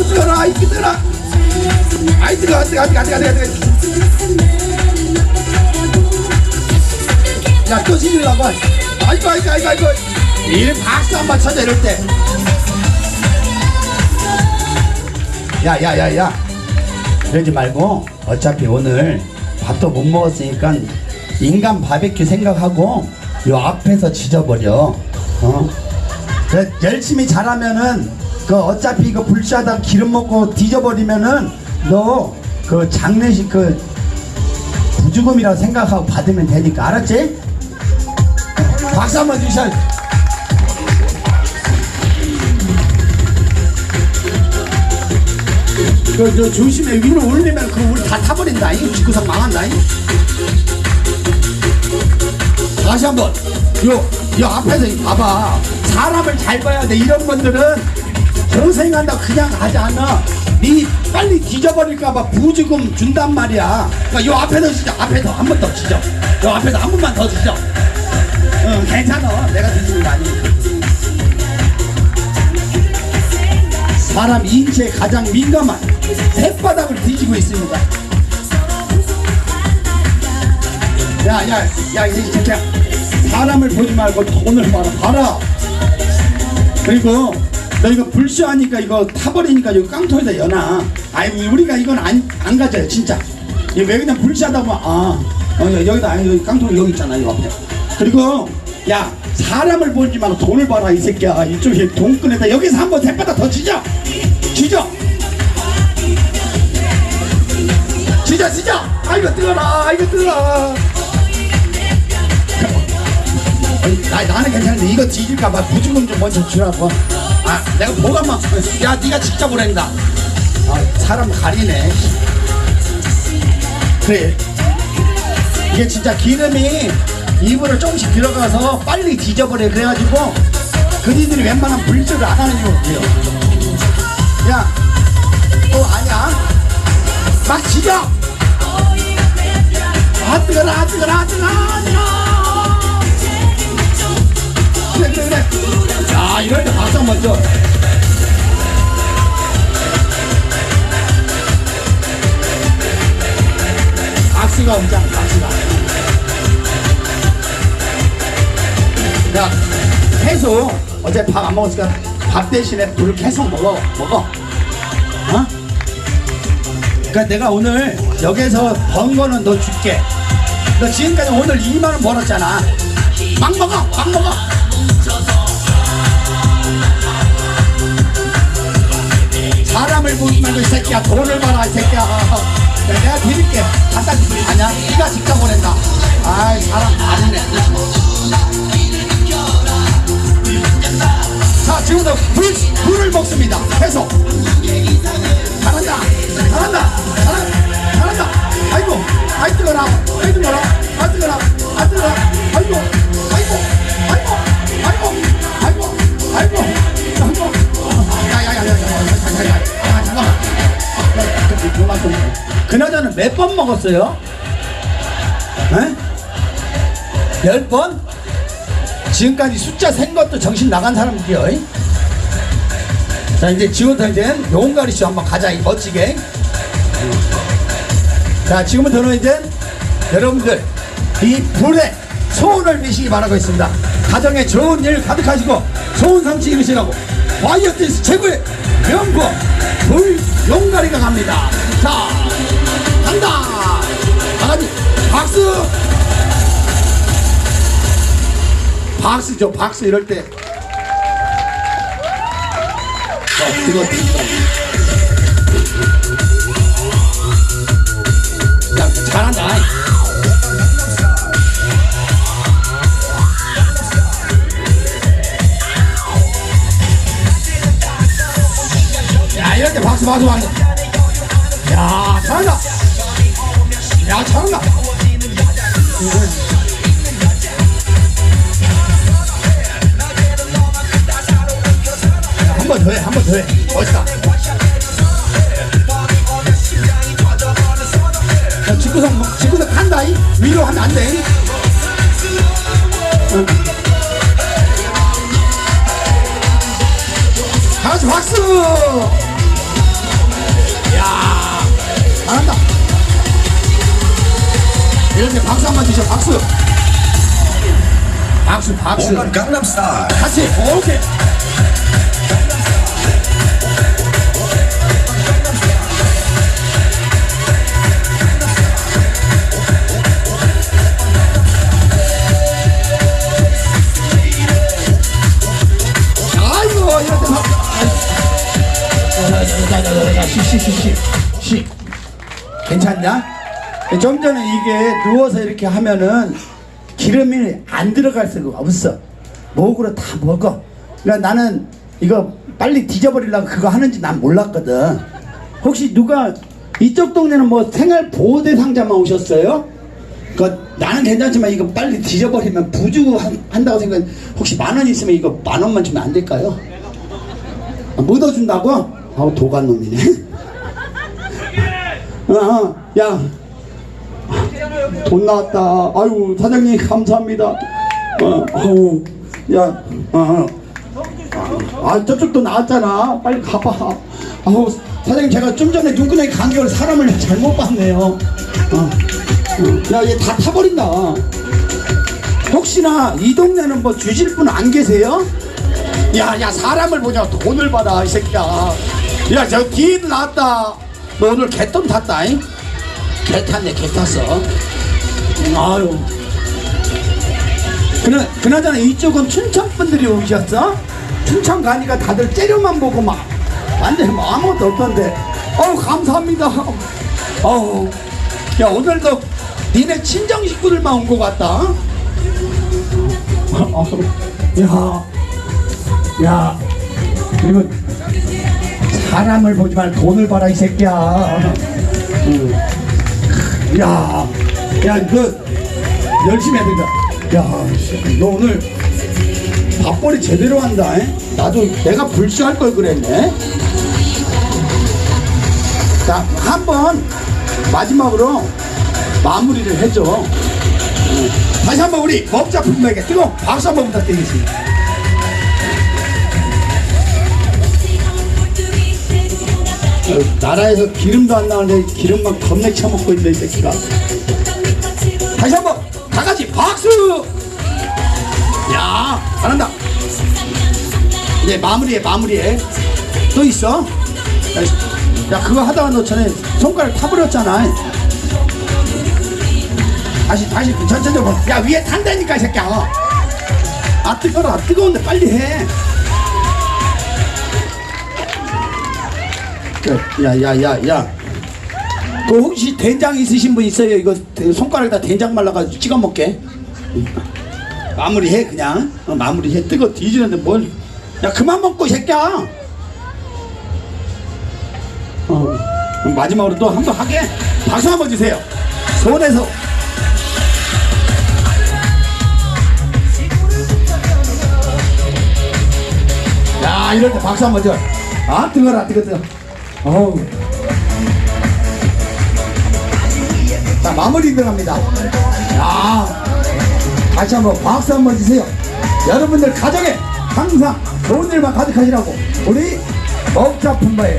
아이고 뜨거라. 아이 뜨거 뜨거 뜨거 뜨거 뜨거 야또 지르려고 아이고 아이고 아이고 아이고. 이 박수 한번 쳐줘 이럴 때. 야야야야. 그러지 말고 어차피 오늘 밥도 못 먹었으니까 인간 바베큐 생각하고 요 앞에서 지져버려. 어? 열심히 잘하면은 그 어차피 이거 불씨하다 기름 먹고 뒤져버리면은 너 그 장례식 그 부주금이라고 생각하고 받으면 되니까. 알았지? 박수 한번 주셔 그, 저 조심해 위로 올리면 그 우리 다 타버린다. 이 집구석 망한다 이. 다시 한번. 요, 요 앞에서 봐봐. 사람을 잘 봐야 돼. 이런 분들은 고생한다. 그냥 하지 않아. 니 빨리 뒤져버릴까봐 부주금 준단 말이야. 그러니까 요 앞에서 진짜 앞에서 한번더 치죠 요 앞에서 한 번만 더 치죠 응 괜찮아. 내가 뒤지는 거 아니니까. 사람 인체에 가장 민감한 혓바닥을 뒤지고 있습니다. 야야야 이 새끼야 사람을 보지 말고 돈을 봐라 봐라 그리고 너 이거 불쇼하니까 이거 타버리니까 이거 깡통에다 연아 아니 우리가 이건 안, 안 가져요 진짜. 왜 그냥 불쇼하다 보면 아 어, 여기다 아니 여기 깡통 여기 있잖아 이 앞에. 그리고 야 사람을 보지 말고 돈을 봐라 이 새끼야. 이쪽에 돈 꺼내다 여기서 한번 대바닥 더 치자 치자 치자 치자 아이고 뜨거라 아이고 뜨거라. 나, 나는 괜찮은데 이거 뒤질까봐 부주금 좀 먼저 주라고 아 내가 보관만 야 네가 직접 오랜다 아 사람 가리네. 그래. 이게 진짜 기름이 입으로 조금씩 들어가서 빨리 뒤져버려. 그래가지고 그니들이 웬만하면 불조를 안 하는 이유가 없어요. 야 또 아냐 막 지져. 아 뜨거라 아 뜨거라 아 뜨거라 아 뜨거라. 그래 그래 그래 야 이럴 때 박수 한번 쳐. 박수가 온장 박수가. 야 계속 어제 밥 안 먹었으니까 밥 대신에 불을 계속 먹어 먹어. 어? 그러니까 내가 오늘 여기서 번 거는 너 줄게. 너 지금까지 오늘 2만 원 벌었잖아. 막 먹어 막 먹어 사람을 보지 말고 이 새끼야 돈을 이 새끼야. 야, 내가 드릴게. 갖다 줄게. 아니야 네가 직접 보낸다. 아이 사람 아니네. 자 지금부터 불, 불을 먹습니다. 계속. 잘한다. 잘한다. 잘한다 잘한다. 아이고 아이 뜨거라 그나저나 몇번 먹었어요? 에? 열 번? 지금까지 숫자 센 것도 정신 나간 사람들이요. 이? 자 이제 지금부터 이제 용가리 쇼 한번 가자 이 멋지게. 자 지금부터는 이제 여러분들 이 불에 소원을 비시기 바라고 있습니다. 가정에 좋은 일 가득하시고 좋은 성취 이루시라고 와이어티스 최고의 명구 불 용가리가 갑니다. 자 간다. 다같이 박수. 박수죠 박수 이럴 때. 어, 뜨거. 야 잘한다. 야 이럴 때 박수 박수 박수 야 잘한다 야 잘한다 한번 더 해, 한 번 더 해. 멋있다. 자, 직구석, 직구석 한다, 이? 위로 하면 안 돼. 응. 다 같이 박수! 박수죠, 박수. 박수, 박수. 오만 강남스타일 같이, 오케이. 쉬쉬쉬쉬 쉬. 괜찮냐? 좀 전에 이게 누워서 이렇게 하면은 기름이 안 들어갈 수가 없어. 목으로 다 먹어. 그러니까 나는 이거 빨리 뒤져버리려고 그거 하는지 난 몰랐거든. 혹시 누가 이쪽 동네는 뭐 생활 보호 대상자만 오셨어요? 그 나는 괜찮지만 이거 빨리 뒤져버리면 부주고 한, 한다고 생각. 혹시 만 원 있으면 이거 만 원만 주면 안 될까요? 아, 묻어준다고? 아우 도간 놈이네. 어, 어, 야, 돈 나왔다. 아유 사장님 감사합니다. 어, 아우, 야, 어, 어. 아 저쪽도 나왔잖아. 빨리 가봐. 아우 사장님 제가 좀 전에 눈구녕에 감겨올 사람을 잘못 봤네요. 어, 어. 야, 얘 다 타버린다. 혹시나 이 동네는 뭐 주실 분 안 계세요? 야, 야, 사람을 보냐 돈을 받아, 이 새끼야. 야, 저 뒤에도 나왔다. 너 오늘 개똥 탔다, 잉? 개 탔네, 개 탔어. 아유. 그나, 그나저나 이쪽은 춘천 분들이 오셨어? 춘천 가니까 다들 째려만 보고 막, 완전히 뭐 아무것도 없던데. 어우, 감사합니다. 어우. 야, 오늘도 니네 친정 식구들만 온 것 같다. 야. 야, 이거 사람을 보지 말고 돈을 봐라 이 새끼야. 응. 야, 야, 너 열심히 해야 된다. 야, 씨, 너 오늘 밥벌이 제대로 한다. 에? 나도 내가 불시할 걸 그랬네. 자, 한 번 마지막으로 마무리를 해줘. 응. 다시 한번 우리 먹자 분에게 뜨거운 박수 한번 부탁드리겠습니다. 나라에서 기름도 안 나오는데 기름만 겁내 처먹고 있는 이 새끼가. 다시 한번 다 같이 박수! 야 잘한다. 이제 마무리해 마무리해. 또 있어? 야, 야 그거 하다가 너 전에 손가락 타버렸잖아. 다시 다시 천천히 야 위에 탄다니까 이 새끼야. 아 뜨거라 뜨거운데 빨리 해 야야야야. 그 혹시 된장 있으신 분 있어요? 이거 손가락에다 된장 말라가지고 찍어 먹게. 마무리해 그냥. 어, 마무리해. 뜨거 뒤지는데 뭘. 야 그만 먹고 이 새끼야. 어, 마지막으로 또 한 번 하게. 박수 한 번 주세요. 손에서. 야 이럴 때 박수 한 번 줘. 아 뜨거라 뜨거 뜨거. 자 마무리 들어갑니다. 야 다시 한번 박수 한번 주세요. 여러분들 가정에 항상 좋은 일만 가득하시라고 우리 먹자 품바의